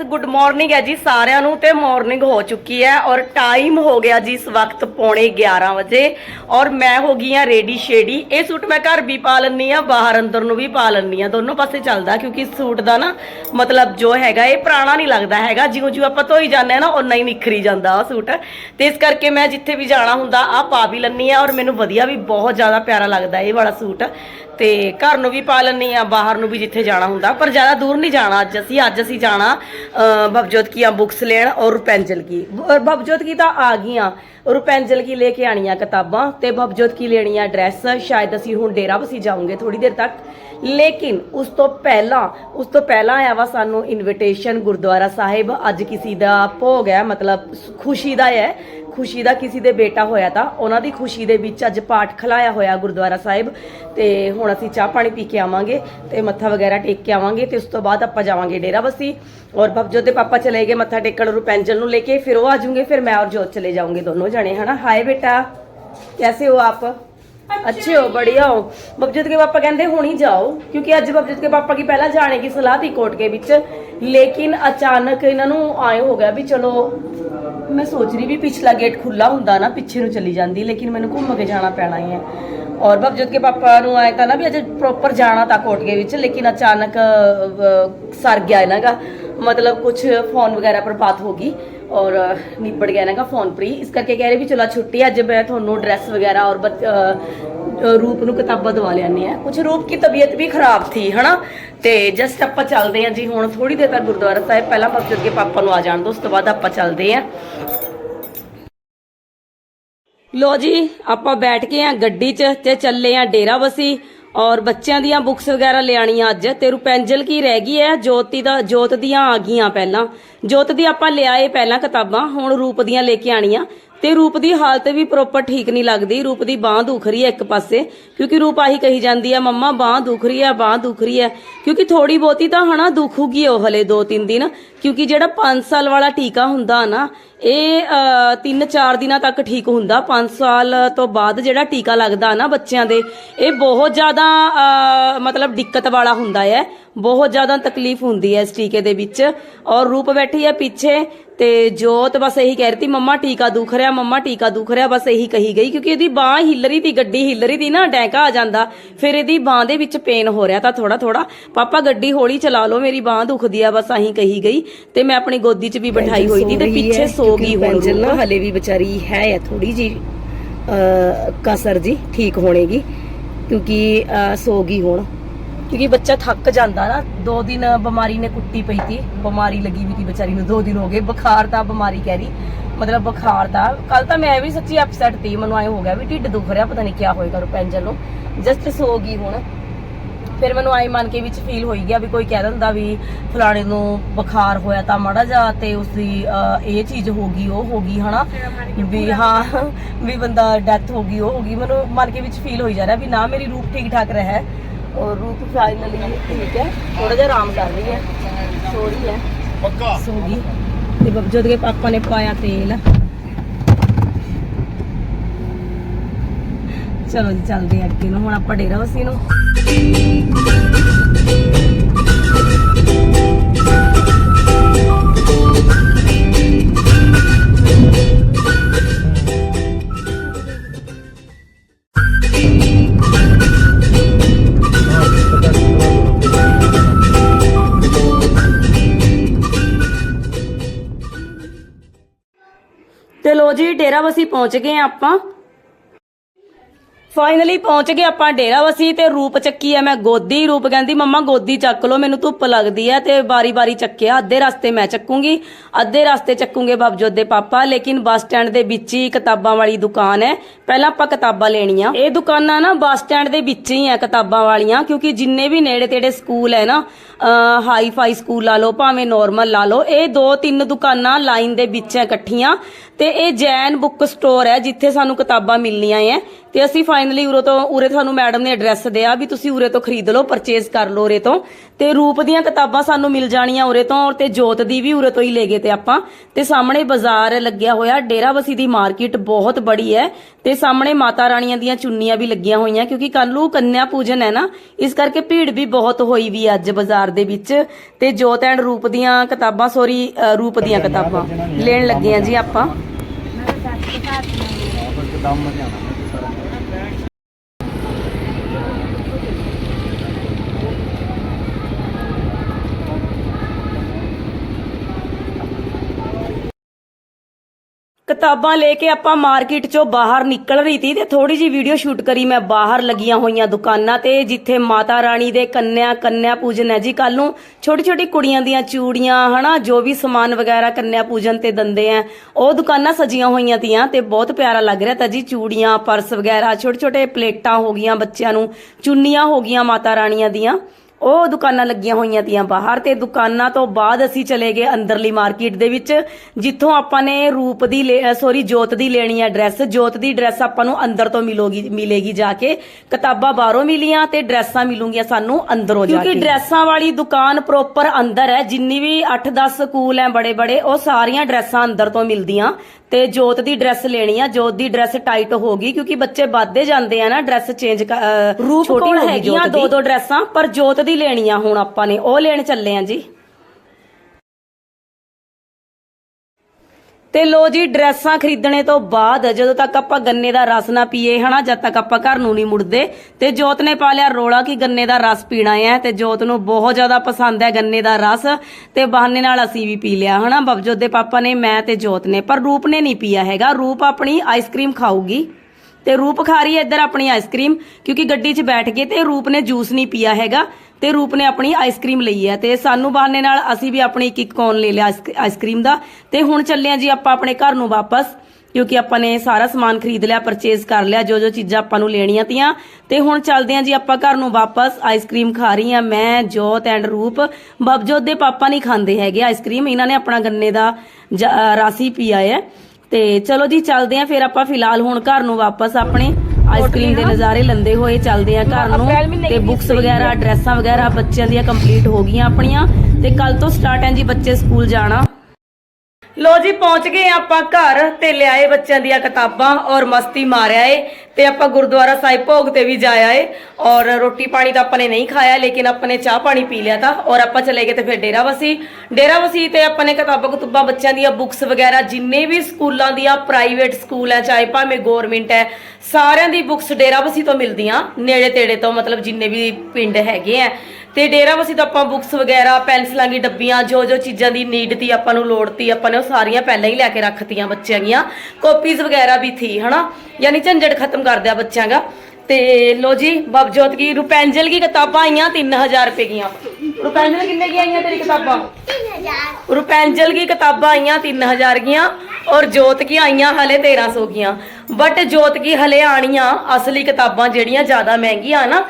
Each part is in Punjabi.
ਗੁੱਡ ਮਾਰਨਿੰਗ ਹੈ ਜੀ ਸਾਰਿਆਂ ਨੂੰ ਤੇ ਮਾਰਨਿੰਗ ਹੋ ਚੁੱਕੀ ਹੈ ਔਰ ਟਾਈਮ ਹੋ ਗਿਆ ਜੀ ਇਸ ਵਕਤ ਪੌਣੇ 11 ਵਜੇ ਔਰ ਮੈਂ ਹੋ ਗਈ ਆ ਰੈਡੀ ਸ਼ੇਡੀ ਇਹ ਸੂਟ ਮੈਂ ਘਰ ਵੀ ਪਾ ਲੈਂਦੀ ਆ ਬਾਹਰ ਅੰਦਰ ਨੂੰ ਵੀ ਪਾ ਲੈਂਦੀ ਆ ਦੋਨੋਂ ਪਾਸੇ ਚੱਲਦਾ ਕਿਉਂਕਿ ਸੂਟ ਦਾ ਨਾ ਮਤਲਬ ਜੋ ਹੈਗਾ ਇਹ ਪੁਰਾਣਾ ਨਹੀਂ ਲੱਗਦਾ ਹੈਗਾ। ਜਿਉਂ ਜਿਉਂ ਆਪਾਂ ਧੋਈ ਜਾਂਦੇ ਆ ਨਾ ਉਨਾ ਹੀ ਨਿਖਰੀ ਜਾਂਦਾ ਆ ਸੂਟ। ਤੇ ਇਸ ਕਰਕੇ ਮੈਂ ਜਿੱਥੇ ਵੀ ਜਾਣਾ ਹੁੰਦਾ ਆ ਪਾ ਵੀ ਲੈਂਦੀ ਆ ਔਰ ਮੈਨੂੰ ਵਧੀਆ ਵੀ ਬਹੁਤ ਜ਼ਿਆਦਾ ਪਿਆਰਾ ਲੱਗਦਾ ਇਹ ਵਾਲਾ ਸੂਟ। ਤੇ ਘਰ ਨੂੰ ਵੀ ਪਾ ਲੈਂਦੀ ਆ ਬਾਹਰ ਨੂੰ ਵੀ ਜਿੱਥੇ ਜਾਣਾ ਹੁੰਦਾ। ਪਰ ਜ਼ਿਆਦਾ ਦੂਰ ਨਹੀਂ ਜਾਣਾ ਅੱਜ ਅਸੀਂ ਅੱਜ ਅਸੀਂ ਜਾਣਾ ਅ, ਭਵਜੋਤ ਕੀਆਂ ਬੁੱਕਸ ਲੈਣ ਔਰ ਰੁਪੈਂਜਲ ਕੀ ਭਵਜੋਤ ਕੀ ਤਾਂ ਆ ਗਈਆਂ। ਰੁਪੈਂਜਲ ਕੀ ਲੈ ਕੇ ਆਣੀਆਂ ਕਿਤਾਬਾਂ ਤੇ ਭਵਜੋਤ ਕੀ ਲੈਣੀ ਆ ਡਰੈਸ ਸ਼ਾਇਦ ਅਸੀਂ ਹੁਣ ਡੇਰਾ ਵਸੀ ਜਾਵਾਂਗੇ ਥੋੜੀ ਦੇਰ ਤੱਕ। ਲੇਕਿਨ ਉਸ ਤੋਂ ਪਹਿਲਾਂ ਉਸ ਤੋਂ ਪਹਿਲਾਂ ਆਇਆ ਵਾ ਸਾਨੂੰ ਇਨਵੀਟੇਸ਼ਨ ਗੁਰਦੁਆਰਾ ਸਾਹਿਬ। ਅੱਜ ਕਿਸੇ ਦਾ ਭੋਗ ਹੈ ਮਤਲਬ ਖੁਸ਼ੀ ਦਾ ਹੈ। ਖੁਸ਼ੀ ਦਾ ਕਿਸੇ ਦੇ ਬੇਟਾ ਹੋਇਆ ਤਾਂ ਉਹਨਾਂ ਦੀ ਖੁਸ਼ੀ ਦੇ ਵਿੱਚ ਅੱਜ ਪਾਠ ਖਲਾਇਆ ਹੋਇਆ ਗੁਰਦੁਆਰਾ ਸਾਹਿਬ ਤੇ ਹੁਣ ਅਸੀਂ ਚਾਹ ਪਾਣੀ ਪੀ ਕੇ ਆਵਾਂਗੇ ਤੇ ਮੱਥਾ ਵਗੈਰਾ ਟੇਕ ਕੇ ਆਵਾਂਗੇ ਤੇ ਉਸ ਤੋਂ ਬਾਅਦ ਆਪਾਂ ਜਾਵਾਂਗੇ ਡੇਰਾ ਬਸੀ ਔਰ ਬਬਜੋ ਤੇ ਪਾਪਾ ਚਲੇ ਗਏ ਮੱਥਾ ਟੇਕਣ ਰੁਪੈਂਜਲ ਨੂੰ ਲੈ ਕੇ, ਫਿਰ ਉਹ ਆਜੂਗੇ ਫਿਰ ਮੈਂ ਔਰ ਜੋਤ ਚਲੇ ਜਾਊਂਗੇ ਦੋਨੋਂ ਜਣੇ, ਹਨਾ? ਹਾਏ ਬੇਟਾ, ਕੈਸੇ ਹੋ ਆਪ? अच्छे हो बढ़िया हो बबजोत के पापा कहते हुण ही जाओ क्योंकि ਅੱਜ ਬਬਜੋਤ ਕੇ ਪਾਪਾ ਕੀ ਪਹਿਲਾਂ ਜਾਣੇ ਦੀ ਸਲਾਹ ਸੀ ਕੋਟ ਕੇ ਵਿੱਚ ਲੇਕਿਨ ਅਚਾਨਕ ਇਹਨਾਂ ਨੂੰ ਆਏ ਹੋ ਗਿਆ ਵੀ ਚਲੋ ਮੈਂ ਸੋਚ ਰਹੀ ਵੀ ਪਿਛਲਾ ਗੇਟ ਖੁੱਲਾ ਹੁੰਦਾ ਨਾ ਪਿੱਛੇ ਨੂੰ ਚਲੀ ਜਾਂਦੀ ਲੇਕਿਨ ਮੈਨੂੰ ਘੁੰਮ ਕੇ ਜਾਣਾ ਪੈਣਾ ਹੀ ਹੈ ਔਰ ਬਬਜੋਤ ਕੇ ਪਾਪਾ ਨੂੰ ਆਇਆ ਤਾਂ ਨਾ ਵੀ ਅੱਜ ਪ੍ਰੋਪਰ ਜਾਣਾ ਤਾਂ ਕੋਟਕੇ ਵਿੱਚ ਲੇਕਿਨ ਅਚਾਨਕ ਅਹ, ਸਰ ਗਿਆ ਇਹਨਾਂ ਦਾ मतलब कुछ फोन वगैरह पर बात होगी और ਔਰ ਨਿਬੜ ਗਿਆ ਇਹਨਾਂ ਦਾ ਫੋਨ ਪ੍ਰੀ ਇਸ ਕਰਕੇ ਕਹਿ ਰਹੇ ਵੀ ਚਲੋ ਛੁੱਟੀ ਅੱਜ ਮੈਂ ਤੁਹਾਨੂੰ ਡਰੈਸ ਵਗੈਰਾ ਔਰ ਰੂਪ ਨੂੰ ਕਿਤਾਬਾਂ ਦਵਾ ਲਿਆਨੀ ਆ ਕੁਝ ਰੂਪ ਕੀ ਤਬੀਅਤ ਵੀ ਖਰਾਬ ਥੀ, ਹਨਾ? ਤੇ ਜਸਟ ਆਪਾਂ ਚੱਲਦੇ ਆ ਜੀ ਹੁਣ ਥੋੜੀ ਦੇਰ ਤੱਕ ਗੁਰਦੁਆਰਾ ਸਾਹਿਬ। ਪਹਿਲਾਂ ਮਸਜਿਦ ਕੇ ਪਾਪਾ ਨੂੰ ਆ ਜਾਣ ਦੋ, ਉਸ ਤੋਂ ਬਾਅਦ ਆਪਾਂ ਚੱਲਦੇ ਆ ਲੋ ਜੀ, ਆਪਾਂ ਬੈਠ ਕੇ ਆ ਗੱਡੀ 'ਚ ਤੇ ਚੱਲੇ ਆ ਡੇਰਾ ਬਸੀ ਔਰ ਬੱਚਿਆਂ ਦੀਆਂ ਬੁੱਕਸ ਵਗੈਰਾ ਲਿਆਣੀਆਂ ਅੱਜ ਤੇ ਰੁਪੈਂਜਲ ਕੀ ਰਹਿ ਗਈ ਹੈ? ਜੋਤੀ ਦਾ ਜੋਤ ਦੀਆਂ ਆ ਗਈਆਂ ਪਹਿਲਾਂ। ਜੋਤ ਦੀ ਆਪਾਂ ਲਿਆਏ ਪਹਿਲਾਂ ਕਿਤਾਬਾਂ, ਹੁਣ ਰੂਪ ਦੀਆਂ ਲੈ ਕੇ ਆਣੀਆਂ ਤੇ ਰੂਪ ਦੀ ਹਾਲਤ ਵੀ ਪ੍ਰੋਪਰ ਠੀਕ ਨਹੀਂ ਲੱਗਦੀ। ਰੂਪ ਦੀ ਬਾਹ ਦੁਖ ਰਹੀ ਹੈ ਇੱਕ ਪਾਸੇ, ਕਿਉਂਕਿ ਰੂਪ ਆਹੀ ਕਹੀ ਜਾਂਦੀ ਹੈ, ਮੰਮਾ, ਬਾਹ ਦੁਖ ਰਹੀ ਹੈ, ਬਾਹ ਦੁਖ ਰਹੀ ਹੈ। ਕਿਉਂਕਿ ਥੋੜੀ ਬਹੁਤੀ ਤਾਂ ਹਨਾ ਦੁਖੂਗੀ ਉਹ ਹਲੇ 2-3 ਦਿਨ, ਕਿਉਂਕਿ ਜਿਹੜਾ 5 ਸਾਲ ਵਾਲਾ ਟੀਕਾ ਹੁੰਦਾ ਨਾ ਇਹ 3-4 ਦਿਨਾਂ ਤੱਕ ਠੀਕ ਹੁੰਦਾ। 5 ਸਾਲ ਤੋਂ ਬਾਅਦ ਜਿਹੜਾ ਟੀਕਾ ਲੱਗਦਾ ਨਾ ਬੱਚਿਆਂ ਦੇ ਇਹ ਬਹੁਤ ਜ਼ਿਆਦਾ ਮਤਲਬ ਦਿੱਕਤ ਵਾਲਾ ਹੁੰਦਾ ਹੈ। ਬਹੁਤ ਜ਼ਿਆਦਾ ਤਕਲੀਫ ਹੁੰਦੀ ਹੈ ਇਸ ਟੀਕੇ ਦੇ ਵਿੱਚ। ਔਰ ਰੂਪ ਬੈਠੀ ਹੈ ਪਿੱਛੇ ਤੇ ਜੋਤ ਬਸ ਇਹੀ ਕਹਿ ਰਹੀ ਮੰਮਾ ਟੀਕਾ ਦੁਖ ਰਿਹਾ ਮੰਮਾ ਟੀਕਾ ਦੁਖ ਰਿਹਾ। ਬਸ ਇਹੀ ਕਹੀ ਗਈ ਕਿਉਂਕਿ ਇਹਦੀ ਬਾਹ ਹਿੱਲ ਰਹੀ ਤੀ ਗੱਡੀ ਹਿੱਲ ਰਹੀ ਤੀ ਨਾ ਡੈਂਕਾ ਆ ਜਾਂਦਾ। ਫਿਰ ਇਹਦੀ ਬਾਹ ਦੇ ਵਿੱਚ ਪੇਨ ਹੋ ਰਿਹਾ ਤਾਂ ਥੋੜਾ ਥੋੜਾ ਪਾਪਾ ਗੱਡੀ ਹੌਲੀ ਚਲਾ ਲਓ ਮੇਰੀ ਬਾਹ ਦੁਖਦੀ ਆ। ਬਸ ਆਹੀ ਕਹੀ ਗਈ। ਤੇ ਮੈਂ ਆਪਣੀ ਗੋਦੀ 'ਚ ਵੀ ਬਿਠਾਈ ਹੋਈ ਸੀ ਤੇ ਪਿੱਛੇ ਸੋ ਗਈ ਹੁਣ ਨਾ ਰੂਪ। ਹਲੇ ਵੀ ਵਿਚਾਰੀ ਹੈ ਆ ਥੋੜੀ ਜੀ ਕਸਰ ਜੀ ਠੀਕ ਹੋਣੇਗੀ ਕਿਉਂਕਿ ਸੋ ਗਈ ਹੁਣ ਕਿਉਂਕਿ ਬੱਚਾ ਥੱਕ ਜਾਂਦਾ ਨਾ ਦੋ ਦਿਨ ਬਿਮਾਰੀ ਨੇ ਕੁੱਟੀ ਪਈ ਤੀ ਬਿਮਾਰੀ ਲੱਗੀ ਵੀ ਤੀ ਵਿਚਾਰੀ ਨੂੰ ਦੋ ਦਿਨ ਹੋ ਗਏ ਬੁਖਾਰ ਦਾ ਬਿਮਾਰੀ ਕਹਿ ਰਹੀ ਮਤਲਬ ਬੁਖਾਰ ਦਾ ਕੱਲ ਤਾਂ ਮੈਂ ਵੀ ਸੱਚੀ ਅਪਸੈਟ ਤੀ ਮੈਨੂੰ ਐ ਹੋ ਗਿਆ ਵੀ ਢਿੱਡ ਦੁਖ ਰਿਹਾ ਪਤਾ ਨਹੀਂ ਕੀ ਹੋਏਗਾ ਰੁਪੈਂਜਲ ਨੂੰ ਜਸਟ ਸੋ ਗਈ ਹੁਣ ਫਿਰ ਮੈਨੂੰ ਆਈ ਮਨ ਕੇ ਵਿੱਚ ਫੀਲ ਹੋਈ ਗਿਆ ਵੀ ਕੋਈ ਕਹਿ ਦਿੰਦਾ ਵੀ ਫਲਾਣੇ ਨੂੰ ਬੁਖਾਰ ਹੋਇਆ ਤਾਂ ਮੜਾ ਜਾ ਤੇ ਉਸਦੀ ਅਹ, ਇਹ ਚੀਜ਼ ਹੋ ਗਈ ਉਹ ਹੋ ਗਈ ਹਨਾ? ਵੀ ਹਾਂ ਵੀ ਬੰਦਾ ਡੈਥ ਹੋ ਗਈ ਉਹ ਹੋ ਗਈ। ਮੈਨੂੰ ਮਨ ਕੇ ਵਿੱਚ ਫੀਲ ਹੋਈ ਜਾ ਰਿਹਾ ਵੀ ਨਾ ਮੇਰੀ ਰੂਪ ਠੀਕ ਠਾਕ ਰਿਹਾ ਹੈ ਔਰ ਰੂਪ ਫਾਈਨਲੀ ਠੀਕ ਹੈ। ਥੋੜਾ ਜਿਹਾ ਆਰਾਮ ਕਰ ਰਹੀ ਹੈ। ਰਹੀ ਹੈ। ਪੱਕਾ? ਸੋ ਗਈ। ਤੇ ਬਬਜੋਤ ਦੇ ਪਾਪਾ ਨੇ ਪਾਇਆ ਤੇਲ। ਚਲੋ ਜੀ ਚੱਲਦੇ ਅੱਗੇ ਨੂੰ। ਹੁਣ ਆਪਾਂ ਡੇਰਾ ਵਸੀ ਨੂੰ। ਤੇ ਲੋ ਜੀ ਡੇਰਾ ਵਸੀ ਪਹੁੰਚ ਗਏ ਹਾਂ ਆਪਾਂ ਫਾਈਨਲੀ ਪਹੁੰਚ ਗਏ ਆਪਾਂ ਡੇਰਾ ਤੇ ਰੂਪ ਚੱਕੀ ਆ ਮੈਂ ਗੋਦੀ ਰੂਪ ਕਹਿੰਦੀ, ਮੰਮਾ ਗੋਦੀ ਚੱਕ ਲਓ, ਮੈਨੂੰ ਧੁੱਪ ਲੱਗਦੀ ਹੈ ਤੇ ਬਾਰੀ-ਬਾਰੀ ਚੱਕਿਆ, ਅੱਧੇ ਰਸਤੇ ਮੈਂ ਚੱਕੂੰਗੀ, ਅੱਧੇ ਰਸਤੇ ਚੱਕੂਗੇ ਬਬਜੋਤ ਦੇ ਪਾਪਾ, ਲੇਕਿਨ ਬੱਸ ਸਟੈਂਡ ਦੇ ਵਿੱਚ ਹੀ ਕਿਤਾਬਾਂ ਵਾਲੀ ਦੁਕਾਨ ਹੈ। ਪਹਿਲਾਂ ਆਪਾਂ ਕਿਤਾਬਾਂ ਲੈਣੀਆਂ। ਇਹ ਦੁਕਾਨਾਂ ਨਾ ਬੱਸ ਸਟੈਂਡ ਦੇ ਵਿੱਚ ਹੀ ਆ ਕਿਤਾਬਾਂ ਵਾਲੀਆਂ, ਕਿਉਂਕਿ ਜਿੰਨੇ ਵੀ ਨੇੜੇ ਤੇੜੇ ਸਕੂਲ ਹੈ ਨਾ ਹਾਈ ਫਾਈ ਸਕੂਲ ਲਾ ਲਓ, ਭਾਵੇਂ ਨਾਰਮਲ ਲਾ ਲਓ, ਇਹ ਦੋ ਤਿੰਨ ਦੁਕਾਨਾਂ ਲਾਈਨ ਦੇ ਵਿੱਚ ਹੈ ਇਕੱਠੀਆਂ ਤੇ ਇਹ ਜੈਨ ਬੁੱਕ ਸਟੋਰ ਹੈ ਜਿੱਥੇ ਸਾਨੂੰ ਕਿਤਾਬਾਂ ਮਿਲਣੀਆਂ ਹੈ ਤੇ ਅਸੀਂ ਫਾਈਨਲੀ ਉਰੇ ਤੋਂ, ਉਰੇ ਤੁਹਾਨੂੰ ਮੈਡਮ ਨੇ ਐਡਰੈਸ ਦਿਆ ਵੀ ਤੁਸੀਂ ਉਰੇ ਤੋਂ ਖਰੀਦ ਲਓ ਪਰਚੇਸ ਕਰ ਲਓ ਉਰੇ ਤੋਂ। ਤੇ ਰੂਪ ਦੀਆਂ ਕਿਤਾਬਾਂ ਸਾਨੂੰ ਮਿਲ ਜਾਣੀਆਂ ਉਰੇ ਤੋਂ ਤੇ ਜੋਤ ਦੀ ਵੀ ਉਰੇ ਤੋਂ ਹੀ ਲੈ ਗਏ ਤੇ ਆਪਾਂ। ਤੇ ਸਾਹਮਣੇ ਬਾਜ਼ਾਰ ਲੱਗਿਆ ਹੋਇਆ ਡੇਰਾਬਸੀ ਦੀ ਮਾਰਕੀਟ ਬਹੁਤ ਬੜੀ ਹੈ ਤੇ ਸਾਹਮਣੇ ਮਾਤਾ ਰਾਣੀਆਂ ਦੀਆਂ ਚੁੰਨੀਆਂ ਵੀ ਲੱਗੀਆਂ ਹੋਈਆਂ ਕਿਉਂਕਿ ਕੱਲ ਨੂੰ ਕੰਨਿਆ ਪੂਜਨ ਹੈ ਨਾ ਇਸ ਕਰਕੇ ਭੀੜ ਵੀ ਬਹੁਤ ਹੋਈ ਵੀ ਅੱਜ ਬਾਜ਼ਾਰ ਦੇ ਵਿੱਚ। ਤੇ ਜੋਤ ਐਂਡ ਰੂਪ ਦੀਆਂ ਕਿਤਾਬਾਂ ਸੋਰੀ ਰੂਪ ਦੀਆਂ ਕਿਤਾਬਾਂ ਲੈਣ ਲੱਗੇ ਆ ਜੀ ਆਪਾਂ। ਕਿਤਾਬਾਂ ਲੈ ਕੇ ਆਪਾਂ ਮਾਰਕੀਟ ਚੋਂ ਬਾਹਰ ਨਿਕਲ ਰਹੀ ਸੀ ਤੇ ਥੋੜੀ ਜੀ ਵੀਡੀਓ ਸ਼ੂਟ ਕਰੀ ਮੈਂ ਬਾਹਰ ਲੱਗੀਆਂ ਹੋਈਆਂ ਦੁਕਾਨਾਂ ਤੇ, ਜਿੱਥੇ ਮਾਤਾ ਰਾਣੀ ਦੇ ਕੰਨਿਆ ਕੰਨਿਆ ਪੂਜਨ ਹੈ ਜੀ ਕੱਲ ਨੂੰ। ਛੋਟੀ ਛੋਟੀ ਕੁੜੀਆਂ ਦੀਆਂ ਚੂੜੀਆਂ, ਹਨਾ, ਜੋ ਵੀ ਸਮਾਨ ਵਗੈਰਾ ਕੰਨਿਆ ਪੂਜਨ ਤੇ ਦੰਦੇ ਆ, ਉਹ ਦੁਕਾਨਾਂ ਸਜੀਆਂ ਹੋਈਆਂ ਤੀਆਂ ਤੇ ਬਹੁਤ ਪਿਆਰਾ ਲੱਗ ਰਿਹਾ ਤਾਂ ਜੀ, ਚੂੜੀਆਂ, ਪਰਸ ਵਗੈਰਾ ਛੋਟੇ ਛੋਟੇ ਪਲੇਟਾਂ ਹੋ ਗਈਆਂ ਬੱਚਿਆਂ ਨੂੰ, ਚੁੰਨੀਆਂ ਹੋ ਗਈਆਂ ਮਾਤਾ ਰਾਣੀਆਂ ਦੀਆਂ। ਉਹ ਦੁਕਾਨਾਂ ਲੱਗੀਆਂ ਹੋਈਆਂ ਤੀਆਂ ਬਾਹਰ ਤੇ ਦੁਕਾਨਾਂ ਤੋਂ ਬਾਅਦ ਅਸੀਂ ਚਲੇ ਗਏ ਅੰਦਰਲੀ ਮਾਰਕੀਟ ਦੇ ਵਿੱਚ ਜਿੱਥੋਂ ਆਪਾਂ ਨੇ ਰੂਪ ਦੀ ਸੋਰੀ ਜੋਤ ਦੀ ਲੈਣੀ ਹੈ ਡਰੈਸ ਜੋਤ ਦੀ ਡਰੈਸ ਆਪਾਂ ਨੂੰ ਅੰਦਰ ਤੋਂ ਮਿਲੋਗੀ ਮਿਲੇਗੀ ਜਾ ਕੇ। ਕਿਤਾਬਾਂ ਬਾਹਰੋਂ ਮਿਲੀਆਂ ਤੇ ਡਰੈਸਾਂ ਮਿਲੂਗੀਆਂ ਸਾਨੂੰ ਅੰਦਰੋਂ ਜਾ ਕੇ। ਕਿਉਂਕਿ ਡਰੈਸਾਂ ਵਾਲੀ ਦੁਕਾਨ ਪ੍ਰੋਪਰ ਅੰਦਰ ਹੈ ਜਿੰਨੀ ਵੀ 8-10 ਸਕੂਲ ਹੈ ਬੜੇ ਬੜੇ ਉਹ ਸਾਰੀਆਂ ਡਰੈਸਾਂ ਅੰਦਰ ਤੋਂ ਮਿਲਦੀਆਂ। ਤੇ ਜੋਤ ਦੀ ਡਰੈਸ ਲੈਣੀ ਆ। ਜੋਤ ਦੀ ਡਰੈਸ ਟਾਈਟ ਹੋ ਗਈ ਕਿਉਂਕਿ ਬੱਚੇ ਵੱਧਦੇ ਜਾਂਦੇ ਆ ਨਾ ਡਰੈਸ ਚੇਂਜ ਰੂਪ ਕੋਲ ਹੈਗੀਆਂ ਦੋ। ਦੋ ਡਰੈਸਾਂ ਪਰ ਜੋਤ ਦੀ ਲੈਣੀ ਆ ਹੁਣ ਆਪਾਂ ਨੇ। ਉਹ ਲੈਣ ਚੱਲੇ ਆ ਜੀ। ਤੇ ਲੋ ਜੀ, ਡਰੈਸਾਂ ਖਰੀਦਣੇ ਤੋਂ ਬਾਅਦ ਜਦੋਂ ਤੱਕ ਆਪਾਂ ਗੰਨੇ ਦਾ ਰਸ ਨਾ ਪੀਏ, ਹਨਾ, ਜਦ ਤੱਕ ਆਪਾਂ ਘਰ ਨੂੰ ਨਹੀਂ ਮੁੜਦੇ, ਤੇ ਜੋਤ ਨੇ ਪਾ ਲਿਆ ਰੋਲਾ ਕਿ ਗੰਨੇ ਦਾ ਰਸ ਪੀਣਾ ਹੈ ਤੇ ਜੋਤ ਨੂੰ ਬਹੁਤ ਜ਼ਿਆਦਾ ਪਸੰਦ ਹੈ ਗੰਨੇ ਦਾ ਰਸ, ਤੇ ਬਹਾਨੇ ਨਾਲ ਅਸੀਂ ਵੀ ਪੀ ਲਿਆ, ਹਨਾ, ਬਬਜੋਤ ਦੇ ਪਾਪਾ ਨੇ, ਮੈਂ ਤੇ ਜੋਤ ਨੇ, ਪਰ ਰੂਪ ਨੇ ਨਹੀਂ ਪੀਆ ਹੈਗਾ, ਰੂਪ ਆਪਣੀ ਆਈਸਕ੍ਰੀਮ ਖਾਊਗੀ। ਤੇ ਰੂਪ ਖਾ ਰਹੀ ਹੈ ਇੱਧਰ ਆਪਣੀ ਆਈਸਕ੍ਰੀਮ ਕਿਉਂਕਿ ਗੱਡੀ 'ਚ ਬੈਠ ਕੇ ਤੇ ਰੂਪ ਨੇ ਜੂਸ ਨਹੀਂ ਪੀਆ ਹੈਗਾ ਤੇ ਰੂਪ ਨੇ ਆਪਣੀ ਆਈਸਕ੍ਰੀਮ ਲਈ ਹੈ ਤੇ ਸਾਨੂੰ ਬਹਾਨੇ ਨਾਲ ਅਸੀਂ ਵੀ ਆਪਣੀ ਇੱਕ ਇੱਕ ਕੌਨ ਲੈ ਲਿਆ ਆਈਸਕ੍ਰੀਮ ਦਾ। ਤੇ ਹੁਣ ਚੱਲੇ ਆ ਜੀ ਆਪਾਂ ਆਪਣੇ ਘਰ ਨੂੰ ਵਾਪਸ, ਕਿਉਂਕਿ ਆਪਾਂ ਨੇ ਸਾਰਾ ਸਮਾਨ ਖਰੀਦ ਲਿਆ ਪਰਚੇਸ ਕਰ ਲਿਆ ਜੋ ਜੋ ਚੀਜ਼ਾਂ ਆਪਾਂ ਨੂੰ ਲੈਣੀਆਂ ਤੀਆਂ। ਤੇ ਹੁਣ ਚੱਲਦੇ ਆ ਜੀ ਆਪਾਂ ਘਰ ਨੂੰ ਵਾਪਸ ਆਈਸਕ੍ਰੀਮ ਖਾ ਰਹੀ ਆ ਮੈਂ, ਜੋਤ ਐਂਡ ਰੂਪ। ਬਬਜੋਤ ਦੇ ਪਾਪਾ ਨਹੀਂ ਖਾਂਦੇ ਹੈਗੇ ਆਈਸਕ੍ਰੀਮ ਇਹਨਾਂ ਨੇ ਆਪਣਾ ਗੰਨੇ ਦਾ ਜ- ਹੀ ਪੀਆ ਹੈ। ਤੇ ਚਲੋ ਜੀ ਚੱਲਦੇ ਆ ਫਿਰ ਆਪਾਂ ਫਿਲਹਾਲ ਹੁਣ ਘਰ ਨੂੰ ਵਾਪਸ ਆਪਣੇ ਆਈਸਕ੍ਰੀਮ ਦੇ ਨਜ਼ਾਰੇ ਲੰਦੇ ਹੋਏ ਚੱਲਦੇ ਆ ਘਰ ਨੂੰ। ਤੇ ਬੁੱਕਸ ਵਗੈਰਾ ਡਰੈਸਾਂ ਵਗੈਰਾ ਬੱਚਿਆਂ ਦੀਆਂ ਕੰਪਲੀਟ ਹੋ ਗਈਆਂ ਆਪਣੀਆਂ। ਤੇ ਕੱਲ ਤੋਂ ਸਟਾਰਟ ਹੈ ਜੀ ਬੱਚੇ ਸਕੂਲ ਜਾਣਾ। ਲੋ ਜੀ, ਪਹੁੰਚ ਗਏ ਆਪਾਂ ਘਰ ਤੇ ਲਿਆਏ ਬੱਚਿਆਂ ਦੀਆਂ ਕਿਤਾਬਾਂ ਔਰ ਮਸਤੀ ਮਾਰਿਆ ਏ ਤੇ ਆਪਾਂ ਗੁਰਦੁਆਰਾ ਸਾਹਿਬ ਭੋਗ ਤੇ ਵੀ ਜਾਇਆ ਏ ਔਰ ਰੋਟੀ ਪਾਣੀ ਤਾਂ ਆਪਾਂ ਨੇ ਨਹੀਂ ਖਾਇਆ, ਲੇਕਿਨ ਆਪਾਂ ਨੇ ਚਾਹ ਪਾਣੀ ਪੀ ਲਿਆ ਤਾਂ ਔਰ ਆਪਾਂ ਚਲੇ ਗਏ ਤੇ ਫਿਰ ਡੇਰਾਵਸੀ ਡੇਰਾਵਸੀ ਤੇ ਆਪਾਂ ਨੇ ਕਿਤਾਬਾਂ ਕੁਤੁਬਾਂ ਬੱਚਿਆਂ ਦੀਆਂ ਬੁੱਕਸ ਵਗੈਰਾ, ਜਿੰਨੇ ਵੀ ਸਕੂਲਾਂ ਦੀਆਂ ਪ੍ਰਾਈਵੇਟ ਸਕੂਲ ਹੈ, ਚਾਹੇ ਭਾਵੇਂ ਗਵਰਨਮੈਂਟ ਹੈ, ਸਾਰਿਆਂ ਦੀ ਬੁੱਕਸ ਡੇਰਾਵਸੀ ਤੋਂ ਮਿਲਦੀਆਂ, ਨੇੜੇ ਤੇੜੇ ਤੋਂ ਮਤਲਬ ਜਿੰਨੇ ਵੀ ਪਿੰਡ ਹੈਗੇ ਆ। ਤੇ ਡੇਰਾਵਸੀ ਤੋਂ ਆਪਾਂ ਬੁੱਕਸ ਵਗੈਰਾ ਪੈਨਸਲਾਂ ਦੀ ਡੱਬੀਆਂ ਜੋ ਜੋ ਚੀਜ਼ਾਂ ਦੀ ਨੀਡ ਤੀ ਆਪਾਂ ਨੂੰ ਲੋੜ ਤੀ ਆਪਾਂ ਨੇ ਉਹ ਸਾਰੀਆਂ ਪਹਿਲਾਂ ਹੀ ਲੈ ਕੇ ਰੱਖਤੀਆਂ ਬੱਚਿਆਂ ਦੀਆਂ। ਕਾਪੀਜ਼ ਵਗੈਰਾ ਵੀ ਥੀ ਹਨਾ? ਯਾਨੀ ਝੰਜਟ ਖਤਮ ਕਰ ਦਿਆ ਬੱਚਿਆਂ ਦਾ। ਤੇ ਲੋ ਜੀ ਬਬਜੋਤ ਕੀ ਰੁਪੈਂਜਲ ਕੀ ਕਿਤਾਬਾਂ ਆਈਆਂ? 3000 ਰੁਪਏ ਦੀਆਂ ਰੁਪੈਂਜਲ ਕਿੰਨੇ ਕੀ ਆਈਆਂ ਤੇਰੀ ਕਿਤਾਬਾਂ? 3000 ਰੁਪੈਂਜਲ ਕੀ ਕਿਤਾਬਾਂ ਆਈਆਂ? 3000 ਦੀਆਂ ਔਰ ਜੋਤ ਕੀ ਆਈਆਂ ਹਲੇ 1300 ਦੀਆਂ ਬਟ ਜੋਤ ਕੀ ਹਲੇ ਆਣੀਆਂ, ਅਸਲੀ ਕਿਤਾਬਾਂ ਜਿਹੜੀਆਂ ਜ਼ਿਆਦਾ ਮਹਿੰਗੀਆਂ ਨਾ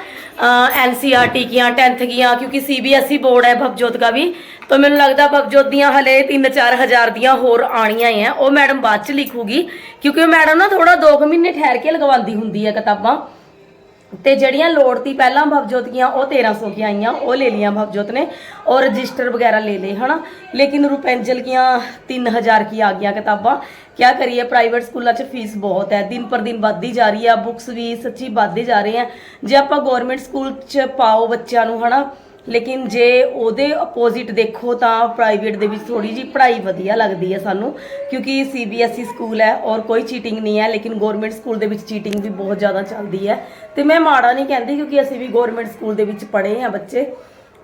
ਐਨਸੀਆਰਟੀ ਕੀਆਂ 10th ਕੀਆਂ, ਕਿਉਂਕਿ ਸੀਬੀਐਸਈ ਬੋਰਡ ਹੈ ਭਵਜੋਤ ਦਾ ਵੀ। ਤਾਂ ਮੈਨੂੰ ਲੱਗਦਾ ਭਵਜੋਤ ਦੀਆਂ ਹਲੇ 3-4 ਹਜ਼ਾਰ ਦੀਆਂ ਹੋਰ ਆਣੀਆਂ ਹੀ ਆ ਉਹ ਮੈਡਮ ਬਾਅਦ ਚ ਲਿਖੂਗੀ, ਕਿਉਂਕਿ ਉਹ ਮੈਡਮ ਨਾ ਥੋੜਾ 2 ਮਹੀਨੇ ਠਹਿਰ ਕੇ ਲਗਵਾਉਂਦੀ ਹੁੰਦੀ ਹੈ ਕਿਤਾਬਾਂ। ਤੇ ਜਿਹੜੀਆਂ ਲੋੜ ਤੀ ਪਹਿਲਾਂ ਭਵਜੋਤ ਦੀਆਂ ਉਹ 1300 ਕੀ ਆਈਆਂ, ਉਹ ਲੈ ਲੀਆਂ ਭਵਜੋਤ ਨੇ ਔਰ ਰਜਿਸਟਰ ਵਗੈਰਾ ਲੈ ਲਏ, ਹਨਾ? ਲੇਕਿਨ ਰੁਪੈਂਜਲ ਦੀਆਂ 3000 ਕੀ ਆ ਗਈਆਂ ਕਿਤਾਬਾਂ। ਕਿਆ ਕਰੀਏ ਪ੍ਰਾਈਵੇਟ ਸਕੂਲਾਂ 'ਚ ਫੀਸ ਬਹੁਤ ਹੈ ਦਿਨ ਪਰ ਦਿਨ ਵੱਧਦੀ ਜਾ ਰਹੀ ਆ ਬੁੱਕਸ ਵੀ ਸੱਚੀ ਵੱਧਦੇ ਜਾ ਰਹੇ ਆ ਜੇ ਆਪਾਂ ਗਵਰਨਮੈਂਟ ਸਕੂਲ 'ਚ ਪਾਓ ਬੱਚਿਆਂ ਨੂੰ, ਹਨਾ? ਲੇਕਿਨ ਜੇ ਉਹਦੇ ਆਪੋਜ਼ਿਟ ਦੇਖੋ ਤਾਂ ਪ੍ਰਾਈਵੇਟ ਦੇ ਵਿੱਚ ਥੋੜੀ ਜੀ ਪੜ੍ਹਾਈ ਵਧੀਆ ਲੱਗਦੀ ਹੈ ਸਾਨੂੰ, ਕਿਉਂਕਿ ਸੀਬੀਐਸਈ ਸਕੂਲ ਹੈ ਔਰ ਕੋਈ ਚੀਟਿੰਗ ਨਹੀਂ ਹੈ, ਲੇਕਿਨ ਗਵਰਨਮੈਂਟ ਸਕੂਲ ਦੇ ਵਿੱਚ ਚੀਟਿੰਗ ਵੀ ਬਹੁਤ ਜ਼ਿਆਦਾ ਚੱਲਦੀ ਹੈ। ਤੇ ਮੈਂ ਮਾੜਾ ਨਹੀਂ ਕਹਿੰਦੀ ਕਿਉਂਕਿ ਅਸੀਂ ਵੀ ਗਵਰਨਮੈਂਟ ਸਕੂਲ ਦੇ ਵਿੱਚ ਪੜ੍ਹੇ ਆ ਬੱਚੇ।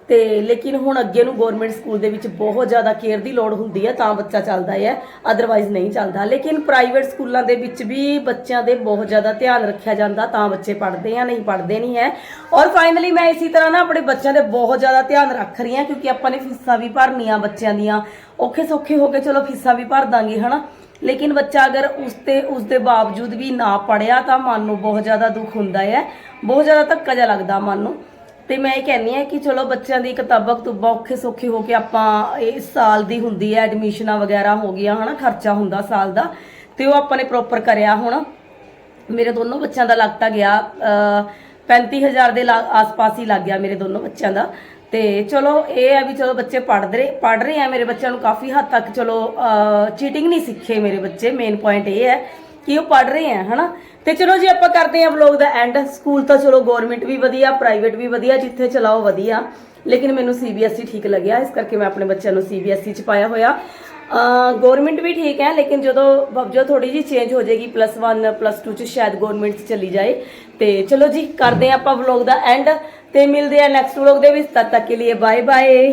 ਤੇ ਲੇਕਿਨ ਹੁਣ ਅੱਗੇ ਨੂੰ ਗਵਰਨਮੈਂਟ ਸਕੂਲ ਦੇ ਵਿੱਚ ਬਹੁਤ ਜ਼ਿਆਦਾ ਕੇਅਰ ਦੀ ਲੋੜ ਹੁੰਦੀ ਹੈ, ਤਾਂ ਬੱਚਾ ਚੱਲਦਾ ਹੈ ਅਦਰਵਾਈਜ਼ ਨਹੀਂ ਚੱਲਦਾ। ਲੇਕਿਨ ਪ੍ਰਾਈਵੇਟ ਸਕੂਲਾਂ ਦੇ ਵਿੱਚ ਵੀ ਬੱਚਿਆਂ ਦੇ ਬਹੁਤ ਜ਼ਿਆਦਾ ਧਿਆਨ ਰੱਖਿਆ ਜਾਂਦਾ, ਤਾਂ ਬੱਚੇ ਪੜ੍ਹਦੇ ਆ, ਨਹੀਂ ਪੜ੍ਹਦੇ ਨਹੀਂ ਹੈ। ਔਰ ਫਾਈਨਲੀ ਮੈਂ ਇਸੇ ਤਰ੍ਹਾਂ ਨਾ ਆਪਣੇ ਬੱਚਿਆਂ ਦੇ ਬਹੁਤ ਜ਼ਿਆਦਾ ਧਿਆਨ ਰੱਖ ਰਹੀ ਹਾਂ, ਕਿਉਂਕਿ ਆਪਾਂ ਨੇ ਫੀਸਾਂ ਵੀ ਭਰਨੀਆਂ ਬੱਚਿਆਂ ਦੀਆਂ। ਔਖੇ ਸੌਖੇ ਹੋ ਕੇ ਚਲੋ ਫੀਸਾਂ ਵੀ ਭਰ ਦਾਂਗੇ, ਹਨਾ? ਲੇਕਿਨ ਬੱਚਾ ਅਗਰ ਉਸ ਤੇ, ਉਸ ਦੇ ਬਾਵਜੂਦ ਵੀ ਨਾ ਪੜਿਆ ਤਾਂ ਮਨ ਨੂੰ ਬਹੁਤ ਜ਼ਿਆਦਾ ਦੁੱਖ ਹੁੰਦਾ ਹੈ। ਬਹੁਤ ਜ਼ਿਆਦਾ ਧੱਕਾ ਜਿਹਾ ਲੱਗਦਾ ਮਨ ਨੂੰ। ਤੇ ਮੈਂ ਇਹ ਕਹਿੰਨੀ ਆ ਕਿ ਚਲੋ ਬੱਚਿਆਂ ਦੀ ਕਿਤਾਬਾਂ ਕਤੂਬਾਂ ਔਖੇ ਸੌਖੇ ਹੋ ਕੇ ਆਪਾਂ ਇਸ ਸਾਲ ਦੀ ਹੁੰਦੀ ਹੈ ਐਡਮਿਸ਼ਨਾਂ ਵਗੈਰਾ ਹੋ ਗਈਆਂ, ਹਨਾ, ਖਰਚਾ ਹੁੰਦਾ ਸਾਲ ਦਾ, ਤੇ ਉਹ ਆਪਾਂ ਨੇ ਪ੍ਰੋਪਰ ਕਰਿਆ ਹੁਣ। ਮੇਰੇ ਦੋਨੋਂ ਬੱਚਿਆਂ ਦਾ ਲੱਗਤਾ ਗਿਆ, ਅਹ 35000 ਦੇ ਲਾ- ਆਸ-ਪਾਸ ਹੀ ਲੱਗ ਗਿਆ ਮੇਰੇ ਦੋਨੋਂ ਬੱਚਿਆਂ ਦਾ। ਤੇ ਚਲੋ ਇਹ ਹੈ ਵੀ ਚਲੋ ਬੱਚੇ ਪੜ੍ਹਦੇ ਰਹੇ, ਪੜ੍ਹ ਰਹੇ ਆ, ਮੇਰੇ ਬੱਚਿਆਂ ਨੂੰ ਕਾਫੀ ਹੱਦ ਤੱਕ ਚਲੋ ਚੀਟਿੰਗ ਨਹੀਂ ਸਿੱਖੇ ਮੇਰੇ ਬੱਚੇ ਮੇਨ ਪੁਆਇੰਟ ਇਹ ਹੈ ਕਿ ਉਹ ਪੜ੍ਹ ਰਹੇ ਆ, ਹਨਾ। ਤੇ ਚਲੋ ਜੀ, ਆਪਾਂ ਕਰਦੇ ਹਾਂ ਵਲੌਗ ਦਾ ਐਂਡ ਸਕੂਲ ਤਾਂ ਚਲੋ ਗਵਰਨਮੈਂਟ ਵੀ ਵਧੀਆ ਪ੍ਰਾਈਵੇਟ ਵੀ ਵਧੀਆ, ਜਿੱਥੇ ਚਲਾਓ ਵਧੀਆ। ਲੇਕਿਨ ਮੈਨੂੰ ਸੀਬੀਐਸਈ ਠੀਕ ਲੱਗਿਆ, ਇਸ ਕਰਕੇ ਮੈਂ ਆਪਣੇ ਬੱਚਿਆਂ ਨੂੰ ਸੀਬੀਐਸਈ ਚ ਪਾਇਆ ਹੋਇਆ। ਗਵਰਨਮੈਂਟ ਵੀ ਠੀਕ ਹੈ, ਲੇਕਿਨ ਜਦੋਂ ਵਬਜੋ ਥੋੜੀ ਜੀ ਚੇਂਜ ਹੋ ਜਾਏਗੀ ਪਲੱਸ 1 ਪਲੱਸ 2 ਚ ਸ਼ਾਇਦ ਗਵਰਨਮੈਂਟ ਚ ਚਲੀ ਜਾਏ। ਤੇ ਚਲੋ ਜੀ, ਕਰਦੇ ਆ ਆਪਾਂ ਵਲੌਗ ਦਾ ਐਂਡ ਤੇ ਮਿਲਦੇ ਆ ਨੈਕਸਟ ਵਲੌਗ ਦੇ ਵਿੱਚ, ਤਦ ਤੱਕ ਕੇ ਲਈ ਬਾਏ ਬਾਏ